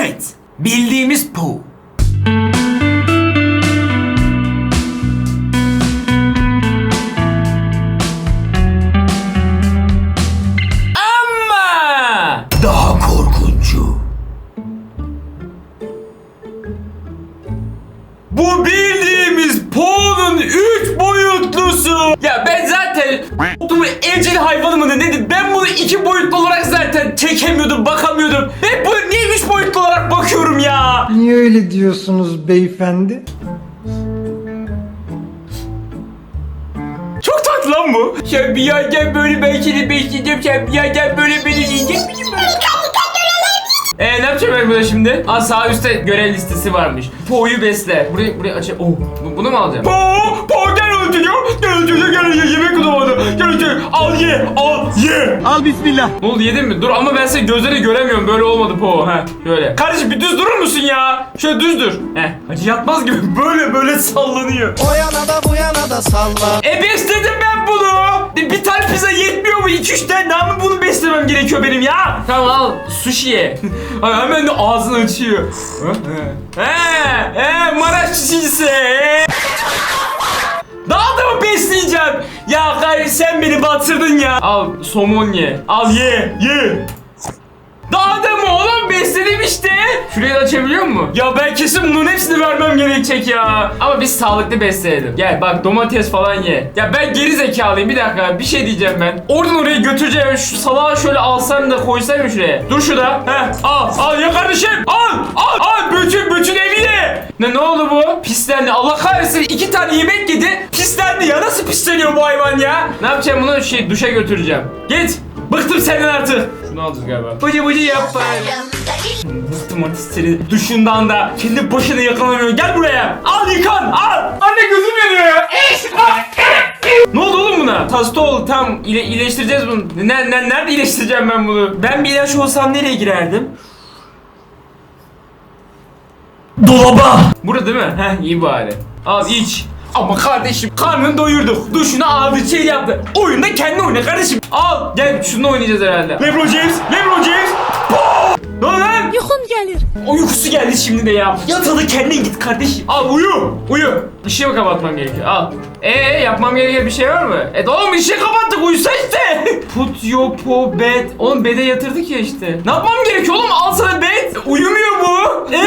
Evet, bildiğimiz po. Ama daha korkuncu. Bu bildiğimiz Po'nun üç boyutlusu. Ya ben zaten bu evcil hayvanı mı nedir? Ben bunu iki boyutlu olarak zaten çekemiyordum, bakamıyordum. Ben bu niye üç boyutlu olarak bakıyorum ya? Niye öyle diyorsunuz beyefendi? Çok tatlı lan bu. Sen bir yerden böyle ben seni besleyeceğim. Sen bir yerden böyle beni yiyecek misin? Eee ne yapacağım ben burada şimdi? Aa sağ üstte görev listesi varmış. Po'yu besle. Burayı burayı aç. Oh, bu- bunu mu alacağım? Po, Po gel öldürüyor. Gel öldürüyor, gel ye, yemek bulamadı. Gel öldürüyor. Al ye, al ye. Al bismillah. Ne oldu yedin mi? Dur ama ben seni gözleri göremiyorum. Böyle olmadı Po. Ha şöyle. Kardeşim bir düz durur musun ya? Şöyle düz dur. Heh. Hacı yatmaz gibi böyle böyle sallanıyor. O yana da bu yana da salla. E besledim ben bunu. E, Bir tane pizza yetmiyor mu? 2-3 tane daha gerekiyor benim ya? Tamam al sushi ye. Ay, Hemen de ağzını açıyor. He he Maraş çiçeğisi. he. Daha da mı besleyeceğim? Ya gayri sen beni batırdın ya. Al somon ye. Al ye ye. Oğlum besledim işte. Şurayı da açabiliyor mu? Ya ben kesin bunun hepsini vermem gerekecek ya. Ama biz sağlıklı besleyelim. Gel bak domates falan ye. Ya ben geri zekalıyım bir dakika bir şey diyeceğim ben. Oradan oraya götüreceğim. Şu salağı şöyle alsam da koysam şuraya? Dur şurada. Heh al al ya kardeşim. Al al al bütün bütün evi ye. Ne ne oldu bu? Pislendi. Allah kahretsin iki tane yemek yedi. Pislendi ya. Nasıl pisleniyor bu hayvan ya? Ne yapacağım bunu şey duşa götüreceğim. Git. Bıktım senden artık. Şunu alacağız galiba. Bıcı bıcı yapma. Bıktım artık senin duşundan da. Kendi başını yakalamıyor. Gel buraya. Al yıkan al. Anne gözüm yanıyor ya. ne oldu oğlum buna? Hasta oldu tam ile, iyileştireceğiz bunu. Ne, ne, nerede iyileştireceğim ben bunu? Ben bir ilaç olsam nereye girerdim? Dolaba. Burada değil mi? Heh iyi bari. Al iç. Ama kardeşim karnını doyurduk. Duşunu aldı şey yaptı. Oyunda kendi oyna kardeşim. Al gel şunu oynayacağız herhalde. Lebron James. Lebron James. Ne lan? Uykum gelir. O uykusu geldi şimdi de ya. Yat hadi kendin git kardeşim. Al uyu. Uyu. Işığı mı kapatmam gerekiyor? Al. Ee yapmam gereken bir şey var mı? E oğlum ışığı kapattık uyusa işte. Put your po bed. Oğlum bed'e yatırdık ya işte. Ne yapmam gerekiyor oğlum? Al sana bed. Uyumuyor bu. Eee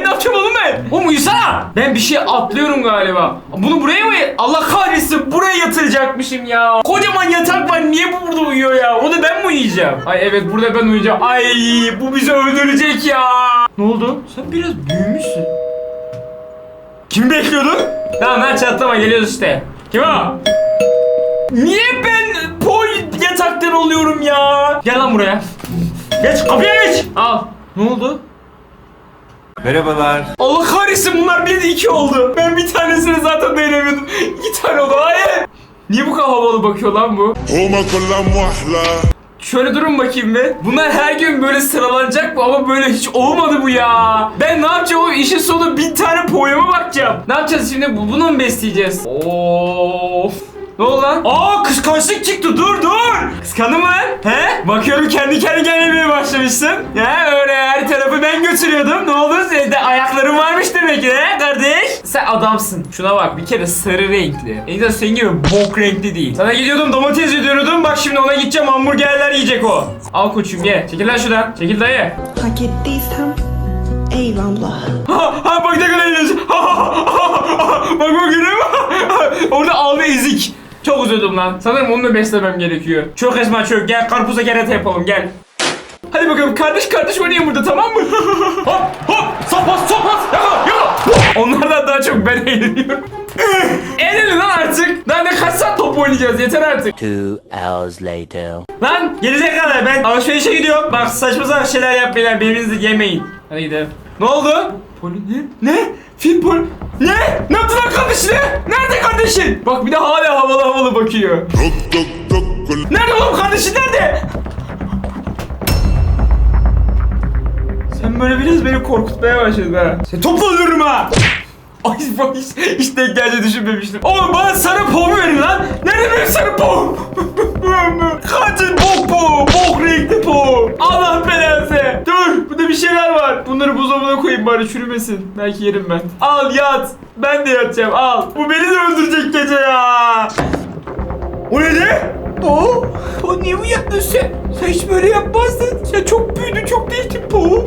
ne yapacağım oğlum ben? Oğlum uyusana. Ben bir şey atlıyorum galiba. Bunu buraya mı? Allah kahretsin buraya yatıracakmışım ya. Kocaman yatak var. Niye bu burada uyuyor ya? Onu ben mi uyuyacağım? Ay evet burada ben uyuyacağım. Ay bu bizi öldürecek ya. Ne oldu? Sen biraz büyümüşsün. Kim bekliyordun? Tamam lan çatlama geliyoruz işte. Kim o? Niye ben poy yataktan oluyorum ya? Gel lan buraya. Geç kapıya geç. Al. Ne oldu? Merhabalar. Allah kahretsin bunlar bir iki oldu. Ben bir tanesini zaten dayanamıyordum. İki tane oldu. Hayır. Niye bu kadar havalı bakıyor lan bu? Homa kullan muhla. Şöyle durun bakayım be. Bunlar her gün böyle sıralanacak mı ama böyle hiç olmadı bu ya. Ben ne yapacağım o işin sonu bin tane poema bakacağım. Ne yapacağız şimdi? Bu- Bunu mu besleyeceğiz? Of. Ne oldu lan? Aa kıskançlık çıktı dur dur. Kıskandın mı lan? He? Bakıyorum kendi kendi gelmeye başlamışsın. He öyle tarafı ben götürüyordum. Ne oldu? Senin de ayakların varmış demek ki he kardeş. Sen adamsın. Şuna bak bir kere sarı renkli. En azından senin gibi bok renkli değil. Sana gidiyordum domates yediriyordum. Bak şimdi ona gideceğim hamburgerler yiyecek o. Al koçum ye. Çekil lan şuradan. Çekil dayı. Hak ettiysem eyvallah. Ha, ha bak ne kadar eğleniyorsun. Ha, ha, ha, ha. bak bak görüyor musun? Orada aldı ezik. Çok üzüldüm lan. Sanırım onu da beslemem gerekiyor. Çok esma çök. Gel karpuza kerata yapalım gel. Hadi bakalım kardeş kardeş oynayın burada tamam mı? hop hop sapas sapas yakala yakala. Onlardan daha çok ben eğleniyorum. Eh, eğlenin lan artık. Lan ne kaç saat top oynayacağız yeter artık. Two hours later. Lan gelecek kadar ben alışverişe gidiyorum. Bak saçma sapan şeyler yapmayın birbirinizi yemeyin. Hadi gidelim. Ne oldu? Poli ne? Ne? Fil poli... Ne? Ne yaptın lan kardeşine? Nerede kardeşin? Bak bir de hala havalı havalı bakıyor. Nerede oğlum kardeşin nerede? Böyle biraz beni korkutmaya başladın ha. Seni topla öldürürüm ha. Ay bak hiç, hiç denk geleceğini düşünmemiştim. Oğlum bana sarı poğu verin lan. Nerede benim sarı poğum? Katil bok poğu. Bok renkli poğu. Allah belanı. Dur burada bir şeyler var. Bunları buzdolabına koyayım bari çürümesin. Belki yerim ben. Al yat. Ben de yatacağım al. Bu beni de öldürecek gece ya. O ne de? O? O niye uyandın sen? Sen hiç böyle yapmazdın. Sen çok büyüdün çok değiştin Po.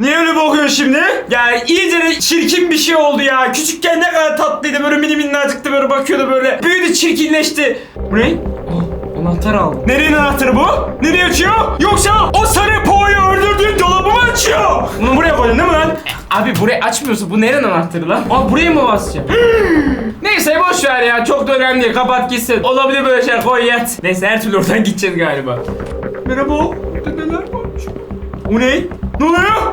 Niye öyle bakıyorsun şimdi? Ya iyice de çirkin bir şey oldu ya. Küçükken ne kadar tatlıydı böyle mini minnacıktı böyle bakıyordu böyle. Büyüdü çirkinleşti. Bu ne? Oh, anahtar aldım. Nerenin anahtarı bu? Nereye açıyor? Yoksa o sarı Po'yu öldürdüğün dolabı mı açıyor? Bunu buraya koydun değil mi lan? Abi burayı açmıyorsa bu nerenin anahtarı lan? Aa buraya mı basacağım? Neyse boş ver ya çok da önemli değil kapat gitsin. Olabilir böyle şeyler koy yat. Neyse her türlü oradan gideceğiz galiba. Merhaba. Burada neler var? Bu ne? Ne oluyor?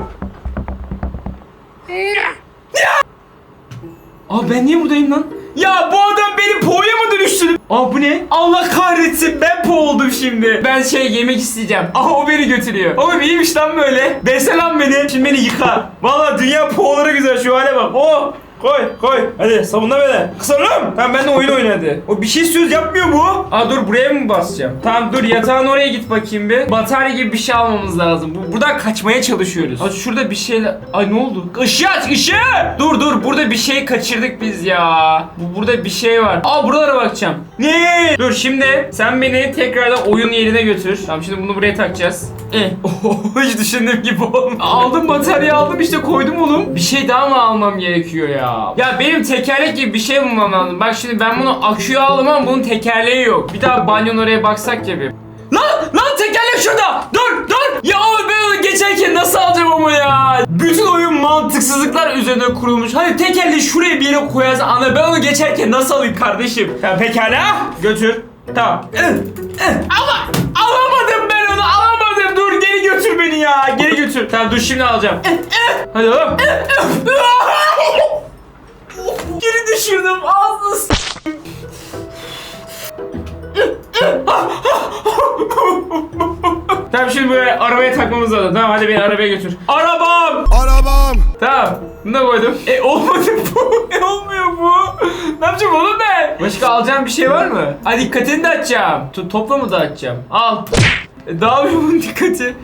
Aa ben niye buradayım lan? Ya bu adam beni Po'ya mı dönüştürdü? Aa bu ne? Allah kahretsin ben Po oldum şimdi. Ben şey yemek isteyeceğim. Aa o beni götürüyor. Oğlum iyiymiş lan böyle. Besle lan beni. Şimdi beni yıka. Valla dünya Po'ları güzel şu hale bak. Oh. Koy koy. Hadi sabunla beni. Kısalım. Tamam ben de oyun oynadı. O bir şey söz yapmıyor bu. Aa dur buraya mı basacağım? Tamam dur yatağın oraya git bakayım bir. Batarya gibi bir şey almamız lazım. Bu, buradan kaçmaya çalışıyoruz. Aa şurada bir şeyler... Ay ne oldu? Işığı aç ışığı. Dur dur burada bir şey kaçırdık biz ya. Bu, burada bir şey var. Aa buralara bakacağım. Ne? Dur şimdi sen beni tekrardan oyun yerine götür. Tamam şimdi bunu buraya takacağız. Eh. Hiç düşündüğüm gibi olmadı. Aldım batarya aldım işte koydum oğlum. Bir şey daha mı almam gerekiyor ya? Ya benim tekerlek gibi bir şey bulmam lazım. Bak şimdi ben bunu aküye aldım ama bunun tekerleği yok. Bir daha banyonun oraya baksak ya bir. Lan lan tekerlek şurada. Dur dur. Ya abi ben onu geçerken nasıl alacağım ama ya? Bütün oyun mantıksızlıklar üzerine kurulmuş. Hadi tekerleği şuraya bir yere koyarsın. Ana ben onu geçerken nasıl alayım kardeşim? Ya pekala götür. Tamam. Ama alamadım ben onu alamadım. Dur geri götür beni ya. Geri götür. Tamam dur şimdi alacağım. Hadi oğlum. Geri düşürdüm ağzını s- Tamam şimdi böyle arabaya takmamız lazım. Tamam hadi beni arabaya götür. Arabam! Arabam Tamam. Bunu da koydum. E olmadı bu. E olmuyor bu. Ne yapacağım oğlum ben? Başka alacağım bir şey var mı? Ha dikkatini de açacağım. To- topla mı da açacağım? Al. E, dağılmıyor bunun dikkati.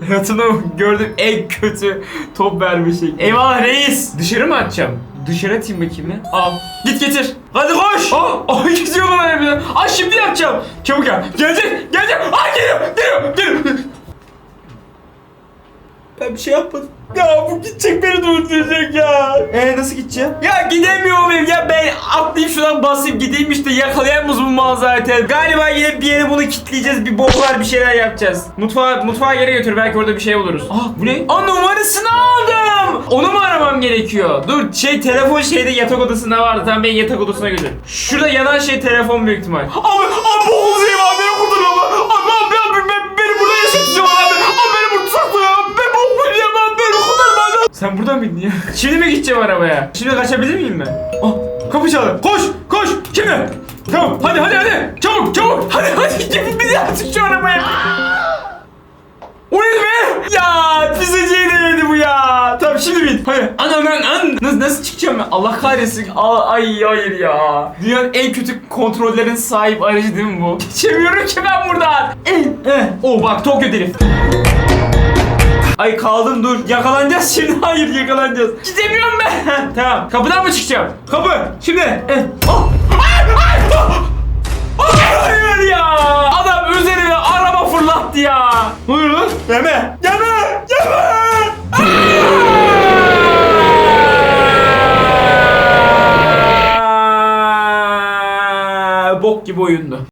Hayatımda gördüğüm en kötü top verme şekli. Eyvallah reis. Dışarı mı atacağım? Dışarı atayım bakayım ya. Al. Git getir. Hadi koş. Aa, ay gidiyor lan harbiden. Ay şimdi yapacağım. Çabuk gel. Gelecek. Gelecek. Ay geliyor. Geliyor. Geliyor. Ben bir şey yapmadım. Ya bu gidecek beni de öldürecek ya. Ee nasıl gideceğim? Ya gidemiyorum benim ya ben atlayıp şuradan basayım gideyim işte yakalayamaz bu zaten. Galiba yine bir yere bunu kilitleyeceğiz bir boklar bir şeyler yapacağız. Mutfağa, mutfağa geri götür belki orada bir şey buluruz. Aa bu ne? Aa numarasını. Onu mu aramam gerekiyor? Dur şey telefon şeyde yatak odasında vardı tamam beni yatak odasına götür. Şurada yanan şey telefon büyük ihtimal. Abi abi boğulacağım abi beni kurtarın abi. Abi abi abi ben, beni burada yaşatacağım abi. Abi beni burada sakla ya. Ben boğulacağım abi beni kurtarın abi. Sen burada mıydın ya? Şimdi mi gideceğim arabaya? Şimdi kaçabilir miyim ben? Ah kapı çaldı. Koş koş. Şimdi. Tamam hadi hadi hadi. Çabuk çabuk. Hadi hadi gidin daha çık şu arabaya. O ne be? Ya pizzacıya değmedi bu ya. Tamam şimdi bin. Hadi. Ana ben an. Nasıl, nasıl çıkacağım ben? Allah kahretsin. Aa, ay hayır ya. Dünyanın en kötü kontrollerin sahip aracı değil mi bu? Geçemiyorum ki ben buradan. Eh, eh. Oh bak Tokyo Drift. Ay kaldım dur. Yakalanacağız şimdi. Hayır yakalanacağız. Gidemiyorum ben. tamam. Kapıdan mı çıkacağım? Kapı. Şimdi. Eh. Oh. Yeme! Yeme! Yeme! Aa! Bok gibi oyundu.